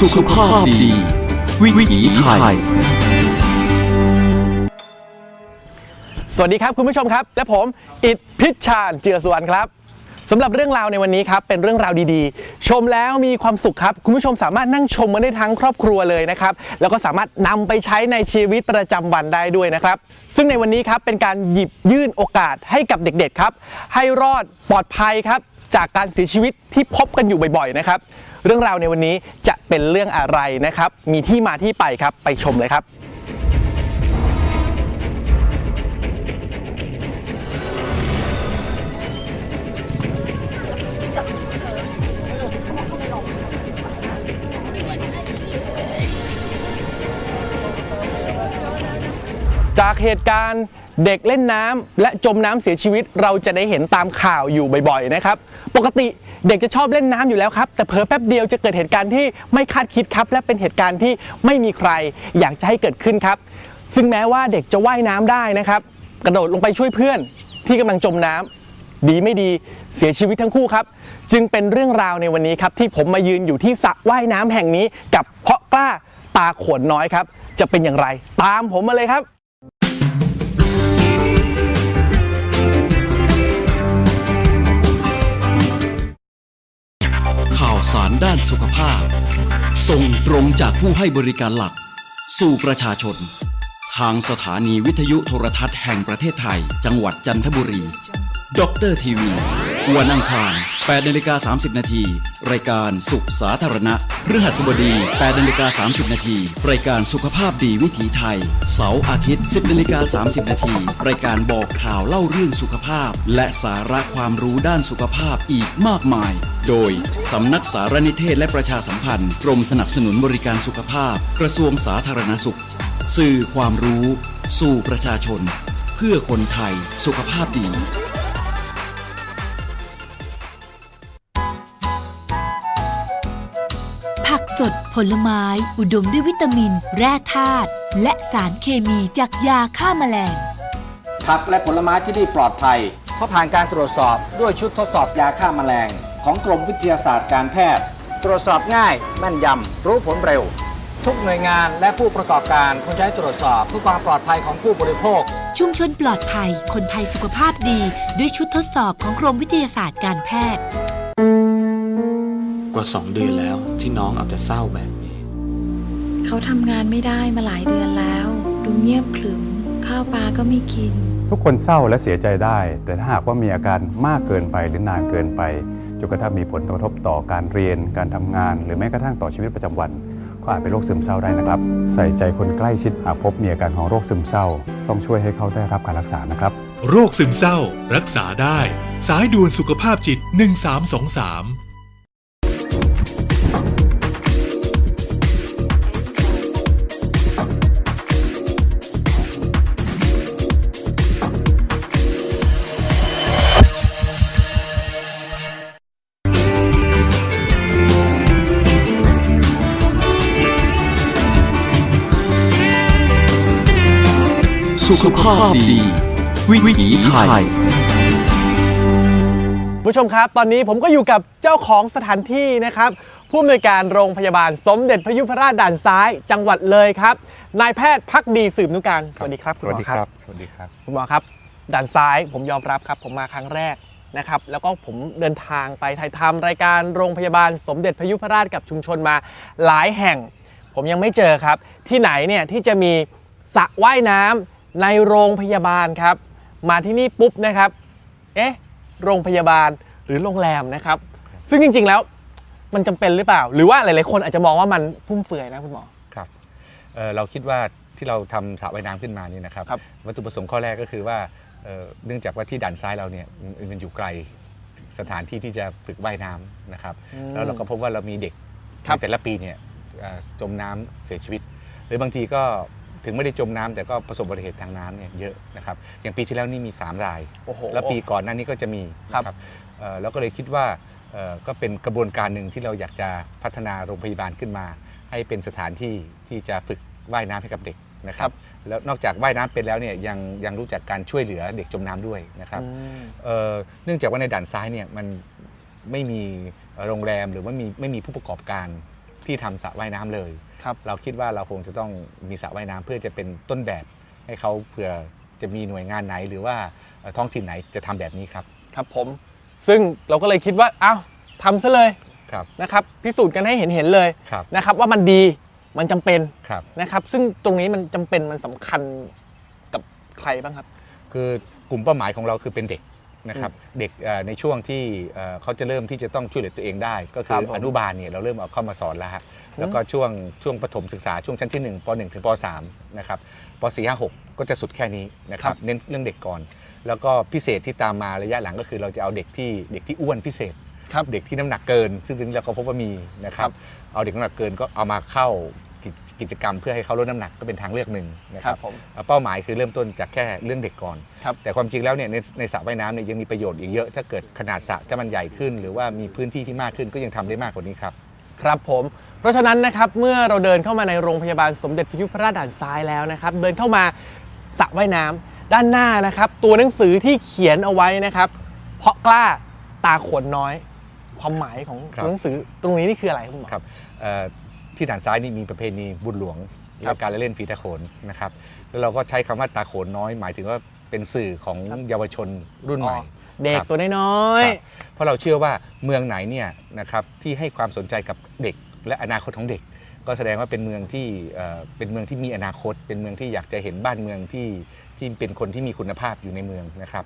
สุขภาพดี วิถีไทย สวัสดีครับคุณผู้ชมครับ และผมอิดพิชชาญเจือสุวรรณครับสำหรับเรื่องราวในวันนี้ครับเป็นเรื่องราวดีๆ ชมแล้วมีความสุขครับ คุณผู้ชมสามารถนั่งชมมันได้ทั้งครอบครัวเลยนะครับ แล้วก็สามารถนำไปใช้ในชีวิตประจำวันได้ด้วยนะครับ ซึ่งในวันนี้ครับเป็นการหยิบยื่นโอกาสให้กับเด็กๆครับ ให้รอดปลอดภัยครับจากการเสียชีวิตที่พบกันอยู่บ่อยๆนะครับ เรื่องราวในวันนี้จะเป็นเรื่องอะไรนะครับ มีที่มาที่ไปครับไปชมเลยครับจากเหตุการณ์ เด็กเล่นน้ำและจมน้ำเสียชีวิต เราจะได้เห็นตามข่าวอยู่บ่อยๆนะครับปกติเด็กจะชอบเล่นน้ำอยู่แล้วครับ แต่เผลอแป๊บเดียวจะเกิดเหตุการณ์ที่ไม่คาดคิดครับ และเป็นเหตุการณ์ที่ไม่มีใครอยากจะให้เกิดขึ้นครับ ซึ่งแม้ว่าเด็กจะว่ายน้ำได้นะครับ กระโดดลงไปช่วยเพื่อนที่กำลังจมน้ำดีไม่ดีเสียชีวิตทั้งคู่ครับ จึงเป็นเรื่องราวในวันนี้ครับ ที่ผมมายืนอยู่ที่สระว่ายน้ำแห่งนี้ กับเพาะกล้าตาขวนน้อยครับ จะเป็นอย่างไร ตามผมมาเลยครับารด้านสุขภาพ ส่งตรงจากผู้ให้บริการหลัก สู่ประชาชน ทางสถานีวิทยุโทรทัศน์แห่งประเทศไทย จังหวัดจันทบุรีด็อกเตอร์ทีวี วันอังคาร8นาฬิกา30 นาที รายการสุขสาธารณะพฤหัสบดี8นาฬิกา30 นาที รายการสุขภาพดีวิถีไทย เสาร์อาทิตย์ 10นาฬิกา30 นาที รายการบอกข่าวเล่าเรื่องสุขภาพ และสาระความรู้ด้านสุขภาพอีกมากมาย โดย สำนักสารนิเทศและประชาสัมพันธ์ กรมสนับสนุนบริการสุขภาพ กระทรวงสาธารณสุข สื่อความรู้ สู่ประชาชน เพื่อคนไทยสุขภาพดี ลไม้ อุดมด้วยวิตามิน แร่ธาตุและสารเคมีจากยาฆ่าแมลง ผักและผลไม้ที่นี่ปลอดภัย เพราะผ่านการตรวจสอบด้วยชุดทดสอบยาฆ่าแมลง ของกรมวิทยาศาสตร์การแพทย์ ตรวจสอบง่าย แม่นยำ รู้ผลเร็ว ทุกหน่วยงานและผู้ประกอบการควรใช้ตรวจสอบเพื่อความปลอดภัยของผู้บริโภค ชุมชนปลอดภัย คนไทยสุขภาพดี ด้วยชุดทดสอบของกรมวิทยาศาสตร์การแพทย์ก ว่าสองเดือนแล้วที่น้องเอาแต่เศร้าแบบนี้ เขาทำงานไม่ได้มาหลายเดือนแล้ว ดูเงียบขรึมข้าวปลาก็ไม่กิน ทุกคนเศร้าและเสียใจได้ แต่ถ้าหากว่ามีอาการมากเกินไปหรือนานเกินไปจนกระทั่งมีผลกระทบต่อการเรียน การทำงาน หรือแม้กระทั่งต่อชีวิตประจำวัน ก็อาจเป็นโรคซึมเศร้าได้นะครับ ใส่ใจคนใกล้ชิดหากพบมีอาการของโรคซึมเศร้า ต้องช่วยให้เขาได้รับการรักษานะครับ โรคซึมเศร้า รักษาได้ สายด่วนสุขภาพจิต 1323 สุขภาพดี วิถีไทยผู้ชมครับ ตอนนี้ผมก็อยู่กับเจ้าของสถานที่นะครับผู้อำนวยการโรงพยาบาลสมเด็จพระยุพราชด่านซ้ายจังหวัดเลยครับ นายแพทย์พักดีสืบนุการสวัสดีครับสคุณหวัมสอดีครับครับ สวัสดีครับคุณหมอครับ ด่านซ้ายผมยอมรับครับ ผมมาครั้งแรกนะครับแล้วก็ผมเดินทางไปถ่ายทำรายการโรงพยาบาลสมเด็จพระยุพราชกับชุมชนมาหลายแห่ง ผมยังไม่เจอครับ ที่ไหนเนี่ยที่จะมีสระว่ายน้ำ ในโรงพยาบาลครับ มาที่นี่ปุ๊บนะครับ เอ๊ะ โรงพยาบาลหรือโรงแรมนะครับ ซึ่งจริง ๆ แล้วมันจำเป็นหรือเปล่า หรือว่าหลาย ๆ คนอาจจะมองว่ามันฟุ่มเฟือยนะคุณหมอ ครับเอ่อเราคิดว่าที่เราทำสระว่ายน้ำขึ้นมานี่นะครับครับวัตถุประสงค์ข้อแรกก็คือว่าเอ่อเนื่องจากว่าที่ด่านซ้ายเราเนี่ยมันมันอยู่ไกลสถานที่ที่จะฝึกว่ายน้ำนะครับ แล้วเราก็พบว่าเรามีเด็กครับในแต่ละปีเนี่ยเอ่อจมน้ำเสียชีวิต หรือบางทีก็ ถึงไม่ได้จมน้ำแต่ก็ประสบอุบัติเหตุทางน้ำเนี่ยเยอะนะครับอย่างปีที่แล้วนี่มี 3 ราย โอ้โห แล้วปีก่อนหน้านี้ก็จะมีครับ นะครับเอ่อเราก็เลยคิดว่าเอ่อก็เป็นกระบวนการหนึ่งที่เราอยากจะพัฒนาโรงพยาบาลขึ้นมา ให้เป็นสถานที่ที่จะฝึกว่ายน้ำให้กับเด็กนะครับแล้วนอกจากว่ายน้ำเป็นแล้วเนี่ยยังยังรู้จักการช่วยเหลือเด็กจมน้ำด้วยนะครับ อืม เอ่อเนื่องจากว่าในด่านซ้ายเนี่ยมันไม่มีโรงแรมหรือว่ามีไม่มีผู้ประกอบการที่ทำสระว่ายน้ำเลย ครับ เราคิดว่าเราคงจะต้องมีสระว่ายน้ำเพื่อจะเป็นต้นแบบให้เขาเผื่อจะมีหน่วยงานไหนหรือว่าเอ่อท้องถิ่นไหนจะทำแบบนี้ครับ ครับผม ซึ่งเราก็เลยคิดว่าอ้าวทำซะเลยครับนะครับพิสูจน์กันให้เห็นเห็นๆเลยครับนะครับ ว่ามันดีมันจำเป็นครับนะครับ ซึ่งตรงนี้มันจำเป็นมันสำคัญกับใครบ้างครับ คือกลุ่มเป้าหมายของเราคือเป็นเด็ก นะครับเด็กเอ่อในช่วงที่เอ่อเขาจะเริ่มที่จะต้องช่วยเหลือตัวเองได้ ก็คืครัอบผมอนุบาลเนี่ยเราเริ่มเอาเข้ามาสอนแล้วฮะแล้วก็ช่วงช่วงประถมศึกษาช่วงชั้นที่1ป .1 ถึงป .3 นะครับป .4 5 6 ก็จะสุดแค่นี้นะครับเน้นเรื่องเด็กก่อน แล้วก็พิเศษที่ตามมาระยะหลังก็คือเราจะเอาเด็กที่เด็กที่อ้วนพิเศษครับเด็กที่น้ำหนักเกิน ซึ่งตรงนี้เราก็พบว่ามีนะครับเอาเด็กน้ำหนักเกินก็เอามาเข้า กิจกิจกรรมเพื่อให้เขาลดน้ำหนักก็เป็นทางเลือกหนึ่งนะคครัรับบผมเอ่อเป้าหมายคือเริ่มต้นจากแค่เรื่องเด็กก่อนครับแต่ความจริงแล้วเนี่ยในในสระว่ายน้ำเนี่ยยังมีประโยชน์อีกเยอะ ถ้าเกิดขนาดสระถ้ามันใหญ่ขึ้น หรือว่ามีพื้นที่ที่มากขึ้นก็ยังทำได้มากกว่านี้ครับครับผม เพราะฉะนั้นนะครับเมื่อเราเดินเข้ามาในโรงพยาบาลสมเด็จพระยุพราชด่านซ้ายแล้วนะครับ เดินเข้ามาสระว่ายน้ำด้านหน้านะครับ ตัวหนังสือที่เขียนเอาไว้นะครับ เพราะกล้าตาขนน้อย ความหมายของครับตัวหนังสือตรงนี้นี่คืออะไรครับคุณหมอครับเอ่อ ที่ด่านซ้ายนี่มีประเพณีบุญหลวงครัและบการละเล่นฝีตาโขนนะครับแล้วเราก็ใช้คำว่าตาโขนน้อย หมายถึงว่าเป็นสื่อของเยาวชนรุ่นใหม่อ๋อเด็กครับตัวน้อยครับเพราะเราเชื่อว่าเมืองไหนเนี่ยนะครับที่ให้ความสนใจกับเด็กและอนาคตของเด็ก ก็แสดงว่าเป็นเมืองที่เอ่อเป็นเมืองที่มีอนาคต เป็นเมืองที่อยากจะเห็นบ้านเมืองที่ที่เป็นคนที่มีคุณภาพอยู่ในเมืองนะครับ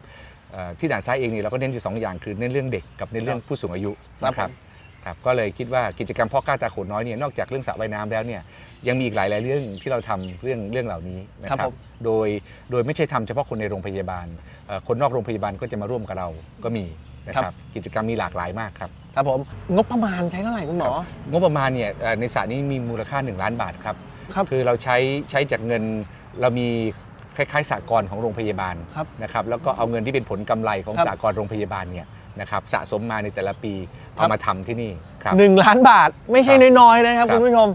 เอ่อที่ด่านซ้ายเองนี่เราก็เน้นอยู่สองอย่างคือเน้นเรื่องเด็กกับเน้นเรื่องผู้สูงอายุครับนะครับผม ครับก็เลยคิดว่ากิจกรรมเพ่อกล้าตาโขนน้อยเนี่ยนอกจากเรื่องสระว่ายน้ำแล้วเนี่ยยังมีอีกหลาย ๆ เรื่องที่เราทำเรื่องเรื่องเหล่านี้นะครัครับบผมโดยโดยไม่ใช่ทำเฉพาะคนในโรงพยาบาลเอ่อคนนอกโรงพยาบาลก็จะมาร่วมกับเราก็มีนะครับกิจกรรมมีหลากหลายมากครับ ครับผมงบประมาณใช้เท่าไหร่คุณหมอ งบประมาณเนี่ยเอ่อในสระนี้มีมูลค่า 1 ล้านบาทครับครับคือเราใช้ใช้จากเงินเรามีคล้ายๆสากลของโรงพยาบาลครับนะครับแล้วก็เอาเงินที่เป็นผลกำไรของครับ สากลโรงพยาบาลเนี่ย นะครับสะสมมาในแต่ละปีครัเอาบมาทำที่นี่ครับหนึ่งล้านบาทไม่ใช่ครับน้อยๆนะครับครับคุณผู้ชม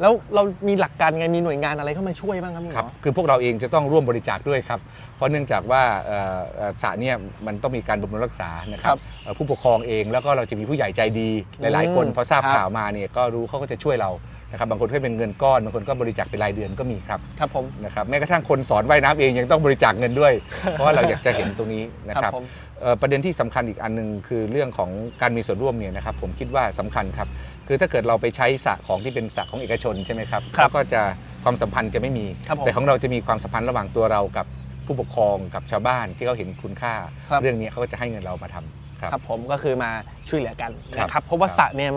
แล้วเรามีหลักการไงมีหน่วยงานอะไรเข้ามาช่วยบ้างครับคุณหคมรับอคือพวกเราเองจะต้องร่วมบริจาคด้วยครับ เพราะเนื่องจากว่าเอ่อเอ่อสระเนี่ยมันต้องมีการบำรุงรักษานะครัครับบเอ่อผู้ปกครองเองแล้วก็เราจะมีผู้ใหญ่ใจดีหลาย ๆ คนอืมพอทราบครับข่าวมาเนี่ยก็รู้เขาก็จะช่วยเรา นะครับบางคนให้เป็นเงินก้อนบางคนก็บริจาคเป็นรายเดือนก็มีครับครับผมนะครับแม้กระทั่งคนสอนว่ายน้ำเองยังต้องบริจาคเงินด้วย เพราะว่าเราอยากจะเห็นตรงนี้นะคครัรับบผมเอ่อประเด็นที่สำคัญอีกอันหนึงคือเรื่องของการมีส่วนร่วมเนี่ยนะครับผมคิดว่าสำคัญครับคือถ้าเกิดเราไปใช้สระของที่เป็นสระของเอกชนใช่ไหมครับครับเขาก็จะความสัมพันธ์จะไม่มีครับผมแต่ของเราจะมีความสัมพันธ์ระหว่างตัวเรากับผู้ปกครองกับชาวบ้านที่เขาเห็นคุณค่าครับเรื่องนี้เขาก็จะให้เงินเรามาทำครับครับผมก็คือมาช่วยเหลือกันนะคครัรับบเพราะว่าครับสระเนี่ย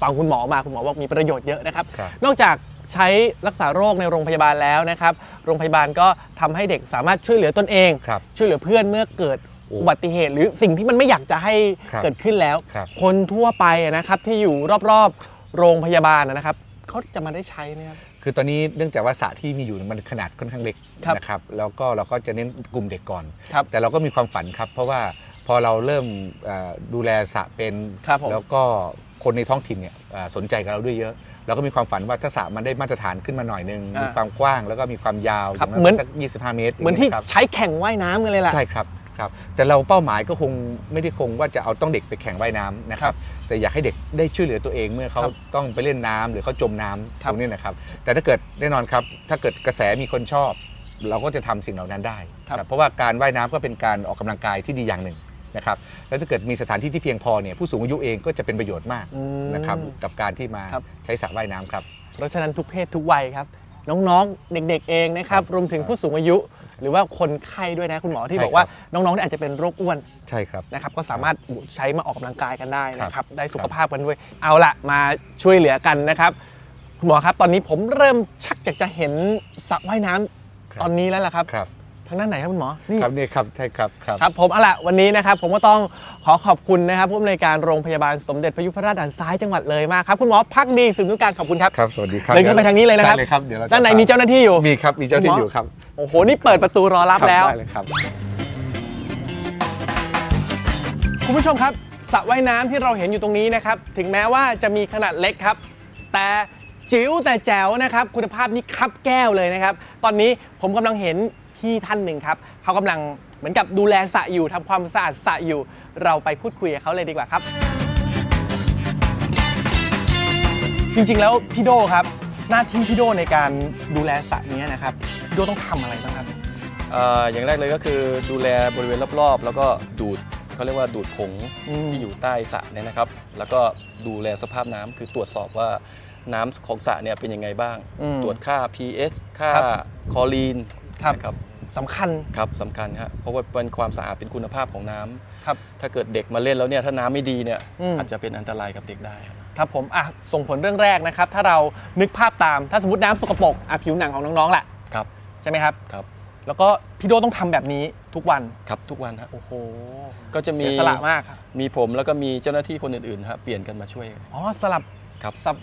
ฟังคุณหมอมาคุณหมอบอกมีประโยชน์เยอะนะครับ ครับ นอกจากใช้รักษาโรคในโรงพยาบาลแล้วนะครับ โรงพยาบาลก็ทำให้เด็กสามารถช่วยเหลือตนเอง ครับ ช่วยเหลือเพื่อนเมื่อเกิดโอ้อุบัติเหตุ หรือสิ่งที่มันไม่อยากจะให้ครับเกิดขึ้นแล้ว ครับคนทั่วไปนะครับที่อยู่รอบๆโรงพยาบาลนะครับเขาจะมาได้ใช้ไหมครับ คือตอนนี้เนื่องจากว่าสระที่มีอยู่มันขนาดค่อนข้างเล็กครับ นะครับแล้วก็เราก็จะเน้นกลุ่มเด็กก่อน ครับ แต่เราก็มีความฝันครับ เพราะว่าพอเราเริ่มเอ่อดูแลสระเป็น ครับผมแล้วก็ คนในท้องถิ่นเนี่ยเอ่อสนใจกับเราด้วยเยอะเราก็มีความฝันว่าถ้าสระมันได้มาตรฐานขึ้นมาหน่อยนึงอ่ามีมีความกว้างแล้วก็มีความยาวครับย่างเหมือนสัก25 เมตร เหมือนที่ย่างงี้ยครับใช้แข่งว่ายน้ำกันเลยล่ะใช่ครับครับแต่เราเป้าหมายก็คงไม่ได้คงว่าจะเอาต้องเด็กไปแข่งว่ายน้ำนะคครัรับบแต่อยากให้เด็กได้ช่วยเหลือตัวเองเมื่อเขาครับต้องไปเล่นน้ำหรือเขาจมน้ำครับตรงนี้นะครับ แต่ถ้าเกิดแน่นอนครับ ถ้าเกิดกระแสมีคนชอบ เราก็จะทำสิ่งเหล่านั้นได้ครับครับเพราะว่าการว่ายน้ำก็เป็นการออกกำลังกายที่ดีอย่างหนึ่ง นะครับแล้วถ้าเกิดมีสถานที่ที่เพียงพอเนี่ยผู้สูงอายุเองก็จะเป็นประโยชน์มากอืมนะครับกับการที่มาครับใช้สระว่ายน้ำครับ เพราะฉะนั้นทุกเพศทุกวัยครับ น้องๆ เด็กๆเองนะครับรวมถึงผู้สูงอายุ หรือว่าคนไข้ด้วยนะคุณหมอที่ใช่บอกว่าครับน้องๆเนี่ยอาจจะเป็นโรคอ้วนใช่ครับ นะครับก็สามารถใช้มาออกกำลังกายกันได้นะคครัรับบได้สุขภาพกันด้วย เอาละมาช่วยเหลือกันนะครับคุณหมอครับตอนนี้ผมเริ่มชักอยากจะเห็นสระว่ายน้ำครับ ตอนนี้แล้วล่ะครับ ครับ ทางด้านไหนครับคุณหมอนี่ ครับนี่ครับใช่ครับครับ ครับผมเอาละวันนี้นะครับผมก็ต้องขอขอบคุณนะครับผู้อำนวยการโรงพยาบาลสมเด็จพระยุพราชด่านซ้ายจังหวัดเลยมากครับคุณหมอพักดีสืบนุการขอบคุณครับครับสวัสดีครับเดินเข้าไปทางนี้เลยนะครับได้เลยครับเดี๋ยวเราจะด้านในมีเจ้าหน้าที่อยู่ มีครับมีเจ้าหน้าที่อยู่ครับโอ้โหนี่เปิดประตูรอรับครับแล้ว ได้เลยครับ คุณผู้ชมครับสระว่ายน้ำที่เราเห็นอยู่ตรงนี้นะครับถึงแม้ว่าจะมีขนาดเล็กครับ แต่จิ๋วแต่แจ๋วนะครับ คุณภาพนี่คับแก้วเลยนะครับ ตอนนี้ผมกำลังเห็น พี่ท่านหนึ่งครับเขากำลังเหมือนกับดูแลสระอยู่ทำความสะอาดสระอยู่ เราไปพูดคุยกับเขาเลยดีกว่าครับ จริงๆแล้วพี่โดครับ หน้าที่พี่โดในการดูแลสระเนี้ยนะครับพี่โดต้องทำอะไรบ้างครับเอ่ออย่างแรกเลยก็คือดูแลบริเวณรอบๆ แล้วก็ดูดเขาเรียกว่าดูดผงอืมที่อยู่ใต้สระเนี่ยนะครับ แล้วก็ดูแลสภาพน้ำคือตรวจสอบว่าน้ำของสระเนี่ยเป็นยังไงบ้างอืมตรวจค่า pH ค่าครับคลอรีน ครับ นะครับสำคัญ ครับสำคัญครับเพราะว่าเป็นความสะอาดเป็นคุณภาพของน้ำครับถ้าเกิดเด็กมาเล่นแล้วเนี่ยถ้าน้ำไม่ดีเนี่ยอืม อาจจะเป็นอันตรายกับเด็กได้ครับ ครับผมอะส่งผลเรื่องแรกนะครับ ถ้าเรานึกภาพตามถ้าสมมติน้ำสกปรกอะผิวหนังของน้องๆแหละครับ ใช่ไหมครับ ครับแล้วก็พี่โดต้องทำแบบนี้ทุกวันครับทุกวันฮะโอ้โหก็จะมีเสียสละมากครับมีผมแล้วก็มีเจ้าหน้าที่คนอื่นๆครับเปลี่ยนกันมาช่วยอ๋อสลับครับ สับ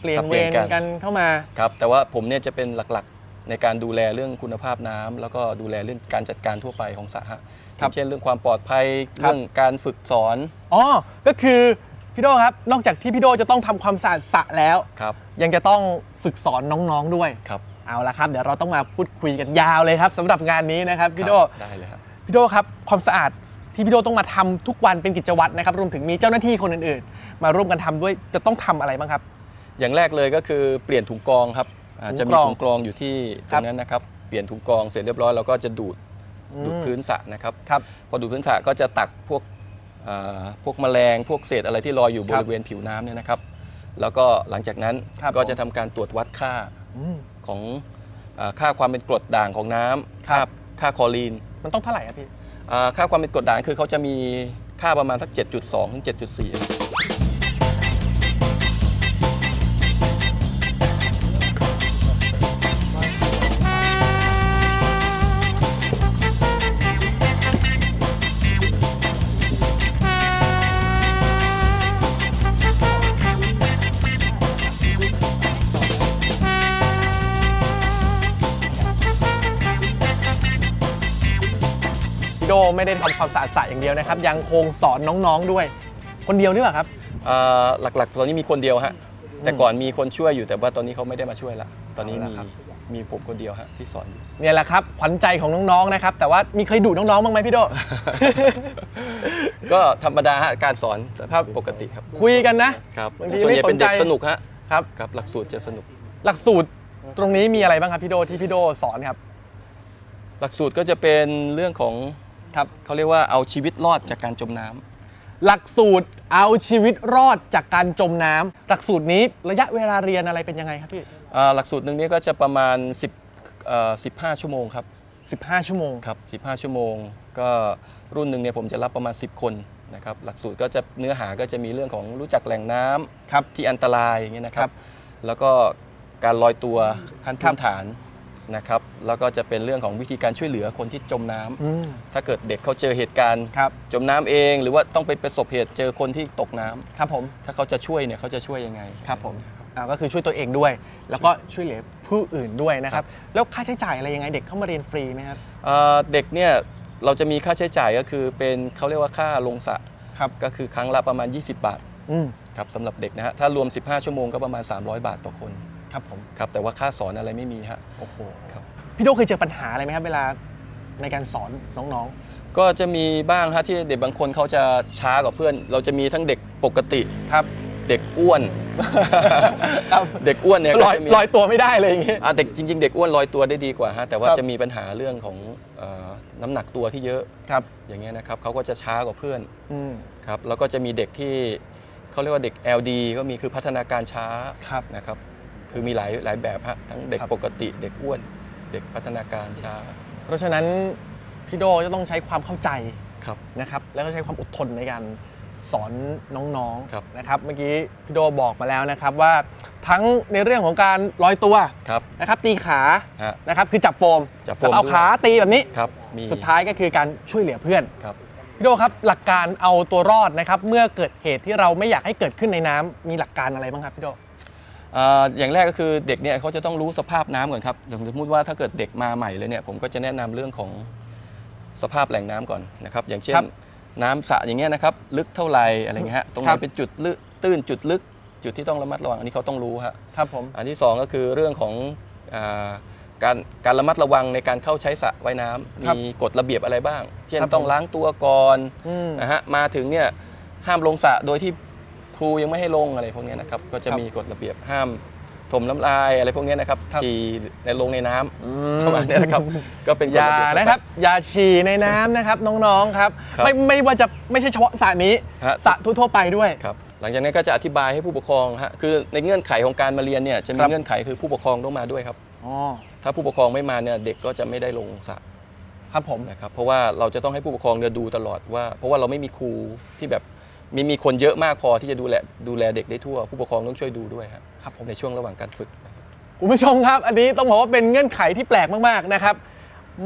เปลี่ยนสับเวเปลี่ยรนกัน กันเข้ามา ครับแต่ว่าผมเนี่ยจะเป็นหลักๆ ในการดูแลเรื่องคุณภาพน้ำแล้วก็ดูแลเรื่องการจัดการทั่วไปของสระฮะครับอย่างเช่นเรื่องความปลอดภัยเรื่องการฝึกสอนอ๋อก็คือพี่โดครับนอกจากที่พี่โดจะต้องทำความสะอาดสระแล้วครับยังจะต้องฝึกสอนน้องๆด้วยครับเอาละครับ เดี๋ยวเราต้องมาพูดคุยกันยาวเลยครับสำหรับงานนี้นะครับพี่โดครับได้เลยครับพี่โดครับความสะอาดที่พี่โดต้องมาทำทุกวันเป็นกิจวัตรนะครับรวมถึงมีเจ้าหน้าที่คนอื่นๆ มาร่วมกันทำด้วยจะต้องทำอะไรบ้างครับ อย่างแรกเลยก็คือเปลี่ยนถุงกรองครับ อ่าถุงจะมีกรองถุงกรองอยู่ที่ตครัรบงนั้นนะครับเปลี่ยนถุงกรองเสร็จเรียบร้อยเราก็จะดูดดูดอืมพื้นสระนะครับครับ พอดูดพื้นสระก็จะตักพวกอ่าพวกแมลง พวกเศษอะไรที่ลอยอยู่บครับริเวณผิวน้ำเนี่ยนะครับ แล้วก็หลังจากนั้นครับก็ผมจะทำการตรวจวัดค่าอืมของอาค่าความเป็นกรดด่างของน้ำครัค่าบค่าคลอรีน มันต้องเท่าไหร่ครับพี่ อ่าค่าความเป็นกรดด่างคือเขาจะมีค่าประมาณสัก 7.2 ถึง 7.4 โดไม่ได้ทำความสะอาดสระอย่างเดียวนะครับ ยังคงสอนน้องๆด้วย คนเดียวหรือเปล่าครับอ่าหลักๆ ตอนนี้มีคนเดียวฮะ แต่ก่อนมีคนช่วยอยู่แต่ว่าตอนนี้เขาไม่ได้มาช่วยละ ตอนนี้เอามีละครับมีผมคนเดียวฮะที่สอนอยู่เนี่ยแหละครับขวัญใจของน้องๆนะครับ แต่ว่ามีเคยดุน้องๆบ้างไหมพี่โด ก็ธรรมดาฮะการสอนครับ ปกติครับคุยกันนะ ครับบางทีแต่ส่วนใหญ่ไม่สนเป็นเด็กใจสนุกฮะครับ ครับหลักสูตรจะสนุก หลักสูตรตรงนี้มีอะไรบ้างครับพี่โดที่พี่โดสอนครับ หลักสูตรก็จะเป็นเรื่องของ ครับเขาเรียกว่าเอาชีวิตรอดจากการจมน้ำหลักสูตรเอาชีวิตรอดจากการจมน้ำหลักสูตรนี้ระยะเวลาเรียนอะไรเป็นยังไงครับพี่อ่าหลักสูตรหนึ่งเนี้ก็จะประมาณ10เอ่อ15 ชั่วโมงครับ15 ชั่วโมง ครับ15 ชั่วโมง ก็รุ่นหนึ่งเนี่ยผมจะรับประมาณ 10 คนนะครับหลักสูตรก็จะเนื้อหาก็จะมีเรื่องของรู้จักแหล่งน้ำ ครับ ที่อันตรายอย่างเงี้ยนะคครัรับ บแล้วก็การลอยตัวขั้นครัพื้บนฐาน นะครับแล้วก็จะเป็นเรื่องของวิธีการช่วยเหลือคนที่จมน้ำอืมถ้าเกิดเด็กเขาเจอเหตุการณ์ ครับจมน้ำเอง หรือว่าต้องไปประสบเหตุเจอคนที่ตกน้ำครับผมถ้าเขาจะช่วยเนี่ยเขาจะช่วยยังไง ครับผมอ่าก็คือช่วยตัวเองด้วย แล้วก็ช่วยเหลือผู้อื่นด้วยนะครับแล้วค่าใช้จ่ายอะไรยังไงเด็กเข้ามาเรียนฟรีไหมครับ เอ่อเด็กเนี่ยเราจะมีค่าใช้จ่ายก็คือเป็นเขาเรียกว่าค่าลงสระครับ ก็คือครั้งละประมาณ 20 บาทอืมครับสำหรับเด็กนะฮะถ้ารวม 15 ชั่วโมงก็ประมาณ 300 บาทต่อคน ครับผมครับแต่ว่าค่าสอนอะไรไม่มีฮะโอ้โหครับพี่โดเคยเจอปัญหาอะไรไหมครับ เวลาในการสอนน้องก็จะมีบ้างฮะที่เด็กบางคนเขาจะช้ากว่าเพื่อน เราจะมีทั้งเด็กปกติๆครับเด็กอ้วนครับเด็กอ้วนเนี่ยลก็อยจะมีลอยตัวไม่ได้เลยอย่างงี้อะเด็กจริง ๆ เด็กอ้วนลอยตัวได้ดีกว่าฮะแต่ว่าครับจะมีปัญหาเรื่องของเอ่อน้ำหนักตัวที่เยอะครับอย่างเงี้ยนะครับเขาก็จะช้ากว่าเพื่อนอืมครับแล้วก็จะมีเด็กที่เขาเรียกว่าเด็ก LD ก็มีคือพัฒนาการช้าครับนะครับ คือมีหลายหลายแบบฮะทั้งเด็กครับปกติ เด็กอ้วน เด็กพัฒนาการช้า เพราะฉะนั้นพี่โดจะต้องใช้ความเข้าใจครับนะครับแล้วก็ใช้ความอดทนในการสอนน้องครับๆนะครับเมื่อกี้พี่โดบอกมาแล้วนะครับว่าทั้งในเรื่องของการลอยตัวครับนะครับตีขาฮะนะครับคือจับโฟมจับโฟมแล้วเอาด้วยขาตีแบบนี้ครับมีสุดท้ายก็คือการช่วยเหลือเพื่อนครับพี่โดครับหลักการเอาตัวรอดนะครับเมื่อเกิดเหตุที่เราไม่อยากให้เกิดขึ้นในน้ำมีหลักการอะไรบ้างครับพี่โด อ่าอย่างแรกก็คือเด็กเนี่ยเขาจะต้องรู้สภาพน้ำก่อนครับอย่างสมมติว่าถ้าเกิดเด็กมาใหม่เลยเนี่ยผมก็จะแนะนำเรื่องของสภาพแหล่งน้ำก่อนนะครับอย่างเช่นครับน้ำสระอย่างเงี้ยนะครับลึกเท่าไหร่อะไรเงี้ยฮะตรงไหครันบเป็นจุดลึกตื้นจุดลึก จุดที่ต้องระมัดระวังอันนี้เขาต้องรู้ฮะครับผมอันที่สองก็คือเรื่องของอาการการระมัดระวังในการเข้าใช้สระว่ายน้ำครับมีกฎระเบียบอะไรบ้าง เช่นครับต้องล้างตัวก่อนอืมนะฮะมาถึงเนี่ยห้ามลงสระโดยที่ ครูยังไม่ให้ลงอะไรพวกเนี้ยนะครับก็จะครับมีกฎระเบียบห้ามถมน้ำลายอะไรพวกเนี้ยนะครับครับฉี่ในลงในน้ำประมาณเนี้ยนะครับ ก็เป็นกฎอย่าระเบียบนะครับ อย่าฉี่ในน้ำนะครับน้องๆครับครับไม่ไม่ว่าจะไม่ใช่เฉพาะสระนี้ฮะสระทั่วๆไปด้วยครับหลังจากนั้นก็จะอธิบายให้ผู้ปกครองฮะคือในเงื่อนไขของการมาเรียนเนี่ยจะมีครับเงื่อนไขคือผู้ปกครองต้องมาด้วยครับอ๋อถ้าผู้ปกครองไม่มาเนี่ยเด็กก็จะไม่ได้ลงสระครับผมนะครับเพราะว่าเราจะต้องให้ผู้ปกครองเนี่ยดูตลอดว่า เพราะว่าเราไม่มีครูที่แบบ มีมีคนเยอะมากพอที่จะดูแลดูแลเด็กได้ทั่ว ผู้ปกครองต้องช่วยดูด้วยครับครับผมในช่วงระหว่างการฝึกนะครับ คุณผู้ชมครับ อันนี้ต้องบอกว่าเป็นเงื่อนไขที่แปลกมากๆนะครับ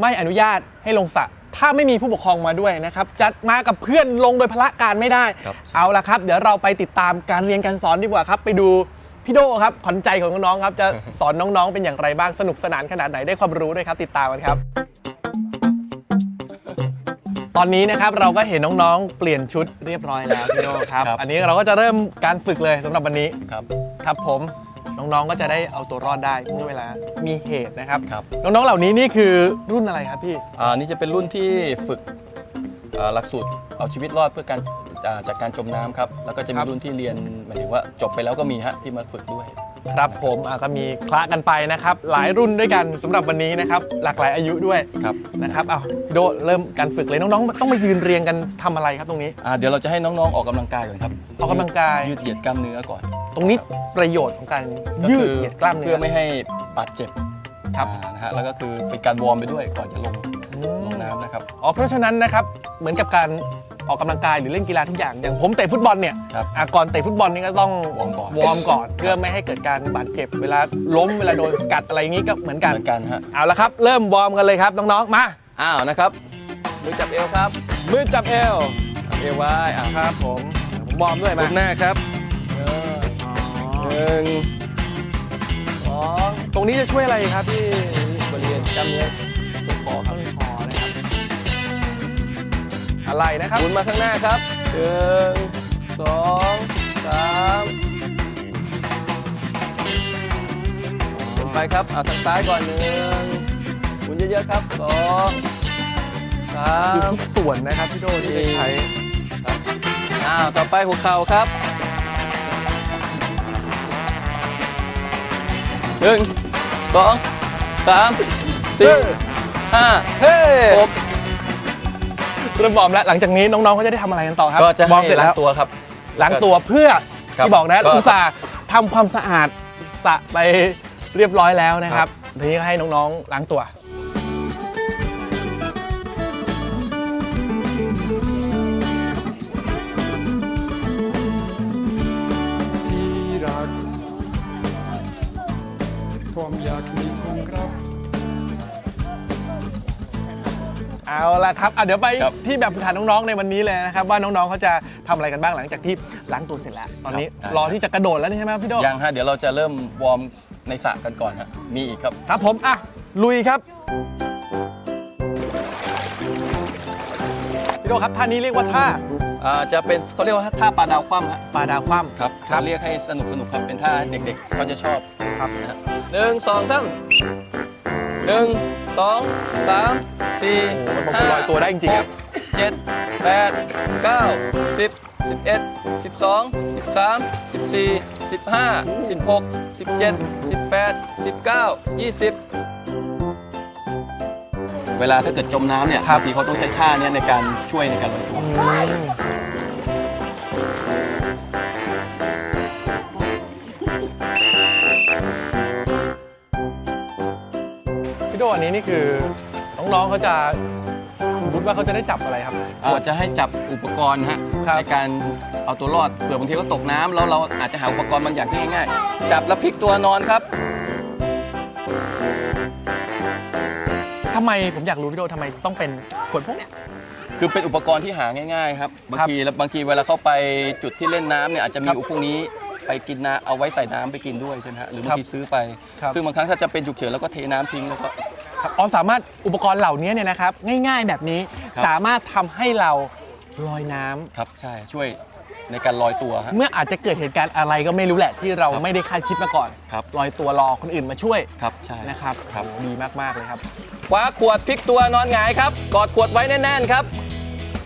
ไม่อนุญาตให้ลงสระถ้าไม่มีผู้ปกครองมาด้วยนะครับจะมากับเพื่อนลงโดยพละการไม่ได้ ครับ เอาละครับ เดี๋ยวเราไปติดตามการเรียนการสอนดีกว่าครับ ไปดูพี่โดครับขวัญใจของน้องๆครับจะสอนน้องๆเป็นอย่างไรบ้างสนุกสนานขนาดไหนได้ความรู้ด้วยครับ ติดตามกันครับ ตอนนี้นะครับเราก็เห็นน้องๆ เปลี่ยนชุดเรียบร้อยแล้วพี่โดครับ ครับ อันนี้เราก็จะเริ่มการฝึกเลยสำหรับวันนี้ครับ ครับผมน้องๆก็จะได้เอาตัวรอดได้เมื่อเวลามีเหตุนะครับ ครับน้องๆเหล่านี้นี่คือรุ่นอะไรครับพี่ อ่านี่จะเป็นรุ่นที่ฝึกอ่าหลักสูตรเอาชีวิตรอดเพื่อการอ่าจากการจมน้ำครับ แล้วก็จะครัมีบ รุ่นที่เรียนหมายถึงว่าจบไปแล้วก็มีฮะที่มาฝึกด้วย ครับผมอะก็มีคละกันไปนะครับ หลายรุ่นด้วยกันสำหรับวันนี้นะครับ หลากหลายอายุด้วยครับนะครับเอาพี่โดเริ่มการฝึกเลยน้องๆ ต้องมายืนเรียงกันทำอะไรครับตรงนี้อ่าเดี๋ยวเราจะให้น้องๆออกกำลังกายก่อนครับออกกำลังกายยืดเหยียดกล้ามเนื้อก่อน ตรงนี้ประโยชน์ของการก็ยืคืดเหยียดกล้ามเนื้เพื่ออไม่ให้บาดเจ็บครับอ่านะฮะแล้วก็คือเป็นการวอร์มไปด้วยก่อนจะลงลงน้ำนะครับอ๋อเพราะฉะนั้นนะครับเหมือนกับการ ออกกำลังกายหรือเล่นกีฬาทุกอย่างอย่างผมเตะฟุตบอลเนี่ยครับอะก่อนเตะฟุตบอลนี่ก็ต้องวอร์มก่อนวอร์มก่อนเพื่อไม่ให้เกิดการบาดเจ็บ เวลาล้มเวลาโดนสกัดอะไรอย่างนี้ก็เหมือนกันเหมือนกันฮะเอาละครับ เริ่มวอร์มกันเลยครับน้องๆมาอ้าวนะครับมือจับเอวครับมือจับเอวจับเอวไว้อ่าครับผมผมวอร์มด้วยก้มามหน้าครับหนึ่งสองตรงนี้จะช่วยอะไรครับพี่บริเวณกล้ามเนื้อตรงคอคต้รับนค อนะครับอะไรนะครับหมุนมาข้างหน้าครับหนึ่งสองสามหมุนไปครับเอาทางซ้ายก่อนหนึ่งหมุนเยอะๆครับสองสาคือม ทุกส่วนนะครับพี่โดที่ได้ใช้ ครับอ้าว ต่อไปหัวเข่าครับหนึ่งสองสามสี่ห้าเฮ้ หก เริ่มวอร์มแล้วหลังจากนี้น้องๆเขาจะได้ทำอะไรกันต่อครับก็จะวอร์มให้เสร็จล้าแล้งวตัวครับ ล้างตัวเพื่อครับที่บอกนะก็อุตส่าห์ทำความสะอาดสระไปเรียบร้อยแล้วนะครับทีนี้ก็ให้น้องๆล้างตัว เอาละครับอะเดี๋ยวไปครับ ที่แบบฝึกหัดน้องๆในวันนี้เลยนะครับว่าน้องๆเขาจะทำอะไรกันบ้างหลังจากที่ล้างตัวเสร็จแล้วตอนนี้ครับรอที่จะกระโดดแล้วนี่ใช่ไหมครับพี่โด ยังฮะเดี๋ยวเราจะเริ่มวอร์มในสระกันก่อนฮะมีอีกครับ ครับผม อะ ลุยครับ พี่โดครับ ท่านี้เรียกว่าท่าอ่าจะเป็นเขาเรียกว่าท่าปลาดาวคว่ำฮะปลาดาวคว่ำครับครับเรียกให้สนุกสนุกครับเป็นท่าเด็กๆเขาจะชอบครับนะฮะหนึ่งสองสามหนึ่ง สองสามสี่โอ้โหบางคนลอยตัวได้จริงๆครับเจ็ดแปดเก้าสิบสิบเอ็ดสิบสองสิบสามสิบสี่สิบห้าสิบหกสิบเจ็ดสิบแปดสิบเก้ายี่สิบเวลาถ้าเกิดจมน้ำเนี่ยครับบางทีเขาต้องใช้ท่าเนี้ในการช่วยในการลอยตัว อันนี้นี่คือน้องๆเขาจะสมมติว่าเขาจะได้จับอะไรครับเอ่อจะให้จับอุปกรณ์ฮะครับในการเอาตัวรอดเผื่อบางทีเขาตกน้ำแล้วเราอาจจะหาอุปกรณ์บางอย่างที่ง่ายๆจับแล้วพลิกตัวนอนครับทำไมผมอยากรู้พี่โดทำไมต้องเป็นขวดพวกเนี้ยคือเป็นอุปกรณ์ที่หาง่ายๆครับบางทีแล้วบางทีเวลาเข้าไปจุดที่เล่นน้ำเนี่ยอาจจะมีครับอุปกรณ์นี้ไปกินน้ำเอาไว้ใส่น้ำไปกินด้วยใช่ไหมฮะหรือบางทีซื้อไปครับซึ่งบางครั้งถ้าจะเป็นฉุกเฉินแล้วก็เทน้ำทิ้งแล้วก็ อ๋อสามารถอุปกรณ์เหล่านี้เนี่ยนะครับ ง่ายๆแบบนี้สามารถทำให้เราลอยน้ำครับใช่ช่วยในการลอยตัวเมื่ออาจจะเกิดเหตุการณ์อะไรก็ไม่รู้แหละที่เรารไม่ได้คาดคิดมาก่อนครับ ลอยตัวรอคนอื่นมาช่วยครับใช่ นะครับครับ โอ้ดีมากๆเลยครับ คว้าขวดพลิกตัวนอนหงายครับ กอดขวดไว้แน่นๆครับ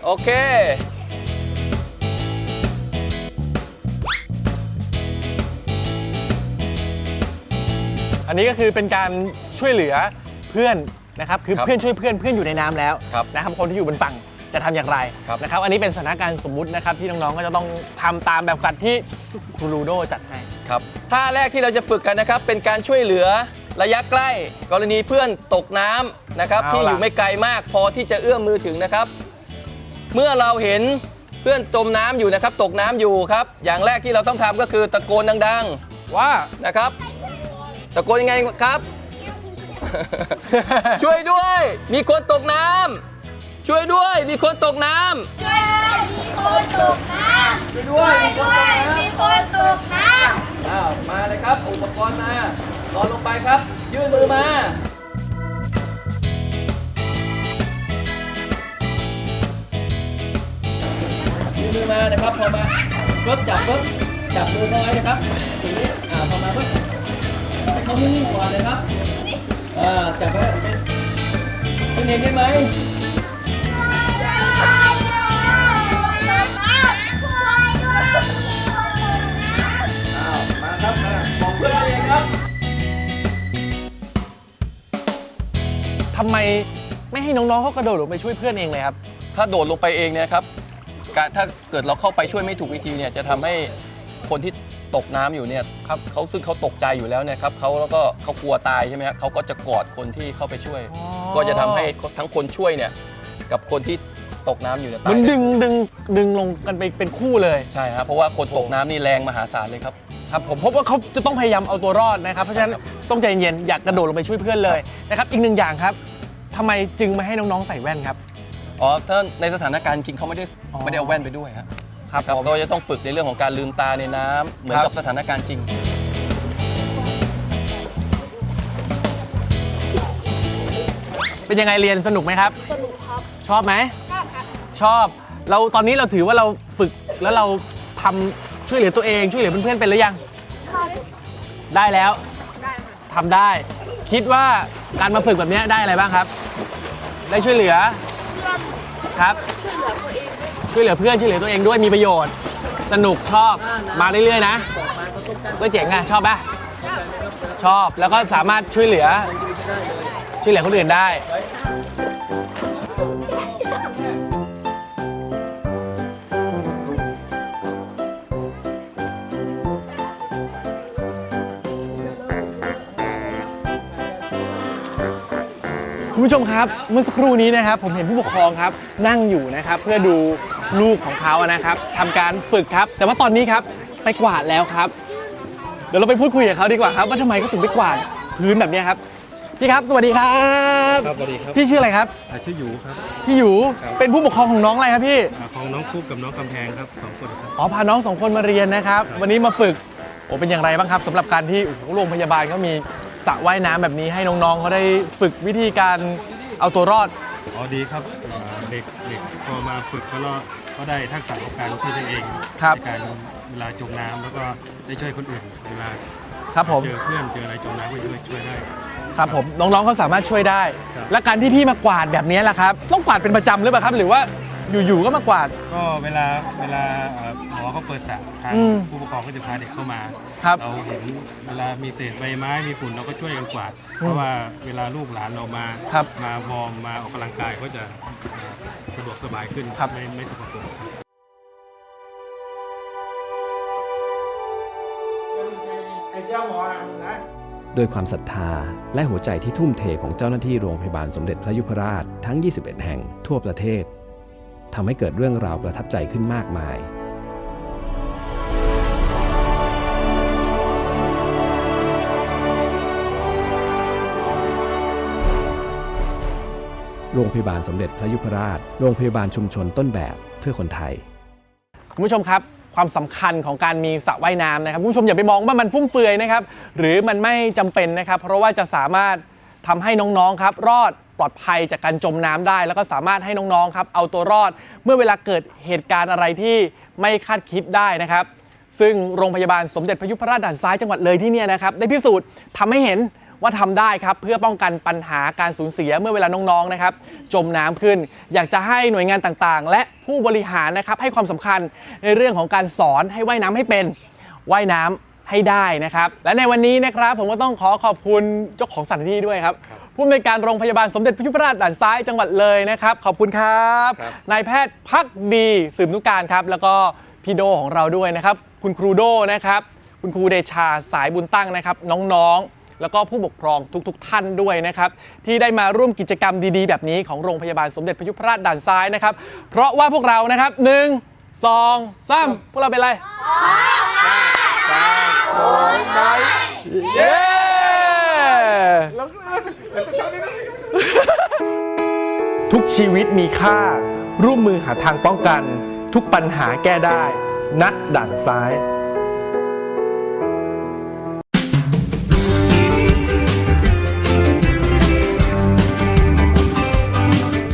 โอเค อันนี้ก็คือเป็นการช่วยเหลือ เพื่อนนะครับคือครับเพื่อนช่วยเพื่อนเพื่อนอยู่ในน้ำแล้วครับนะครับคนที่อยู่บนฝั่งจะทำอย่างไรครับ นะครับอันนี้เป็นสถานการณ์สมมุตินะครับที่น้องๆก็จะต้องทำตามแบบฝึกหัดที่ครูรูโดจัดให้ ครับท่าแรกที่เราจะฝึกกันนะครับ เป็นการช่วยเหลือระยะใกล้ กรณีเพื่อนตกน้ำนะครับเอาล่ะ ที่อยู่ไม่ไกลมากพอที่จะเอื้อมมือถึงนะครับ เมื่อเราเห็นเพื่อนจมน้ำอยู่นะครับ ตกน้ำอยู่ครับ อย่างแรกที่เราต้องทำก็คือตะโกนดังว่า ๆนะครับ ตะโกนยังไงครับ ช่วยด้วย มีคนตกน้ำช่วยด้วย มีคนตกน้ำช่วยด้วยมีคนตกน้ำช่วยด้วยมีคนตกน้ำอ้าวมาเลยครับ อุปกรณ์มานอนลงไปครับ ยื่นมือมายื่นมือมานะครับพอมาปุ๊บจับปุ๊บจับมือเขาไว้นะครับอย่างนี้อ่าพอมาปุ๊บให้เขานิ่งๆก่อนนะครับ อ่าจับไว้แบบนี้คุณเห็นได้ไหมอ้าวมาครับมาบอกเพื่อนตัวเองครับทำไมไม่ให้น้องๆเขากระโดดลงไปช่วยเพื่อนเองเลยครับ ถ้าโดดลงไปเองเนี่ยครับการถ้าเกิดเราเข้าไปช่วยไม่ถูกวิธีเนี่ยจะทำให้คนที่ ตกน้ำอยู่เนี่ยครับเขาซึ่งเขาตกใจอยู่แล้วเนี่ยครับเขาแล้วก็เขากลัวตายใช่ไหมครับเขาก็จะกอดคนที่เข้าไปช่วย ก็จะทำให้ทั้งคนช่วยเนี่ยกับคนที่ตกน้ำอยู่เนี่ยตามัยนดึงดึงดึงลงกันไปเป็นคู่เลย ใช่ครับเพราะว่าคนตกน้ำนี่แรงมหาศาลเลยครับ ครับผมพบว่าเขาจะต้องพยายามเอาตัวรอดนะครับ เพราะฉะนั้นต้องใจเย็นๆอยากกระโดดลงไปช่วยเพื่อนเลยนะครับอีกหนึ่งอย่างครับทำไมจึงไม่ให้น้องๆใส่แว่นครับ อ๋อถ้าในสถานการณ์จริงเขาไม่ได้ไม่ได้เอาแว่นไปด้วย ครับครับครับผม ก็จะต้องฝึกในเรื่องของการลืมตาในน้ำเหมือนครับกับสถานการณ์จริง เป็นยังไงเรียนสนุกไหมครับ สนุกครับชอบไหม ชอบครับชอบ เราตอนนี้เราถือว่าเราฝึกแล้วเราทำช่วยเหลือตัวเองช่วยเหลือเพื่อนๆเป็นหรือยัง ชอบได้แล้วได้ครับทำได้ คิดว่าการมาฝึกแบบนี้ได้อะไรบ้างครับ ได้ช่วยเหลือเพื่อนครับ ช่วยเหลือตัวเองด้วย ช่วยเหลือเพื่อนช่วยเหลือตัวเองด้วยมีประโยชน์ สนุกชอบมาเรื่อยๆนะก็เจ๋งอะชอบปะชอบแล้วก็สามารถช่วยเหลือ ช่วยเหลือคนอื่นได้คุณผู้ชมครับเมื่อสักครู่นี้นะครับ ผมเห็นผู้ปกครองครับ นั่งอยู่นะครับ เพื่อดู ลูกของเขานะครับทำการฝึกครับ แต่ว่าตอนนี้ครับไปกวาดแล้วครับ เดี๋ยวเราไปพูดคุยกับเขาดีกว่าครับว่าทำไมเขาถึงไปกวาดพื้นแบบเนี้ยครับพี่ครับ สวัสดีครับครับสวัสดีครับพี่ชื่ออะไรครับอ่าชื่อหยูครับพี่หยูครับเป็นผู้ปกครองของน้องอะไรครับพี่อ่าของน้องคุกกับน้องกำแพงครับสองคนครับอ๋อพาน้องสองคนมาเรียนนะครับวันนี้มาฝึกโอ้เป็นอย่างไรบ้างครับสำหรับการที่โอ้โหโรงพยาบาลเขามีสระว่ายน้ำแบบนี้ให้น้องๆเขาได้ฝึกวิธีการเอาตัวรอดอ๋อดีครับอ่าเด็กเด็กพอมาฝึกก็รอ ก็ได้ทักษะของการช่วยตัวเองครับในการเวลาจมน้ำแล้วก็ได้ช่วยคนอื่นเวลาครับผม เจอเพื่อนเจออะไรจมน้ำก็ช่วยช่วยได้ ครับผมน้องๆเขาสามารถช่วยได้ ครับ และการที่พี่มากวาดแบบนี้แหละครับ ต้องกวาดเป็นประจำหรือเปล่าครับ หรือว่า อยู่ๆก็มากวาด ก็เวลาเวลาเอ่อหมอเขาเปิดสระทางอืมผู้ปกครองก็จะพาเด็กเข้ามา ครับเราเห็นเวลามีเศษใบไม้มีฝุ่นเราก็ช่วยกันกวาดอืมเพราะว่าเวลาลูกหลานเรามา ครับ มาวอร์มมาออกกำลังกายก็จะเอ่อสะดวกสบายขึ้นครับไม่ไม่สกปรกครับไอ้เสี่ยวหมอนะนะ ด้วยความศรัทธาและหัวใจที่ทุ่มเทของเจ้าหน้าที่โรงพยาบาลสมเด็จพระยุพราชทั้ง 21 แห่งทั่วประเทศ ทำให้เกิดเรื่องราวประทับใจขึ้นมากมายโรงพยาบาลสมเด็จพระยุพราช โรงพยาบาลชุมชนต้นแบบเพื่อคนไทย คุณผู้ชมครับ ความสำคัญของการมีสระว่ายน้ำนะครับคุณผู้ชมอย่าไปมองว่ามันฟุ่มเฟือยนะครับ หรือมันไม่จำเป็นนะครับ เพราะว่าจะสามารถทำให้น้องๆครับ รอด ปลอดภัยจากการจมน้ำได้ แล้วก็สามารถให้น้องๆครับเอาตัวรอด เมื่อเวลาเกิดเหตุการณ์อะไรที่ไม่คาดคิดได้นะครับ ซึ่งโรงพยาบาลสมเด็จพยุพราชด่านซ้ายจังหวัดเลยที่เนี่ยนะครับได้พิสูจน์ทำให้เห็นว่าทำได้ครับเพื่อป้องกันปัญหาการสูญเสียเมื่อเวลาน้องๆนะครับจมน้ำขึ้น อยากจะให้หน่วยงานต่างๆ และผู้บริหารนะครับให้ความสำคัญในเรื่องของการสอนให้ว่ายน้ำให้เป็นว่ายน้ำให้ได้นะครับ และในวันนี้นะครับผมก็ต้องขอขอบคุณเจ้าของสถานที่ด้วยครับ ผู้อำนวยการโรงพยาบาลสมเด็จพระยุพราชด่านซ้ายจังหวัดเลยนะครับ ขอบคุณครับ นายแพทย์พักดีสืบนุการครับ แล้วก็พี่โดของเราด้วยนะครับ คุณครูโดนะครับ คุณครูเดชาสายบุญตั้งนะครับ น้องๆ แล้วก็ผู้ปกครองทุกๆท่านด้วยนะครับ ที่ได้มาร่วมกิจกรรมดีๆ แบบนี้ของโรงพยาบาลสมเด็จพระยุพราชด่านซ้ายนะครับ เพราะว่าพวกเรานะครับหนึ่งสองสามพวกเราเป็นอะไรเย้ ทุกชีวิตมีค่า ร่วมมือหาทางป้องกัน ทุกปัญหาแก้ได้ณด่านซ้าย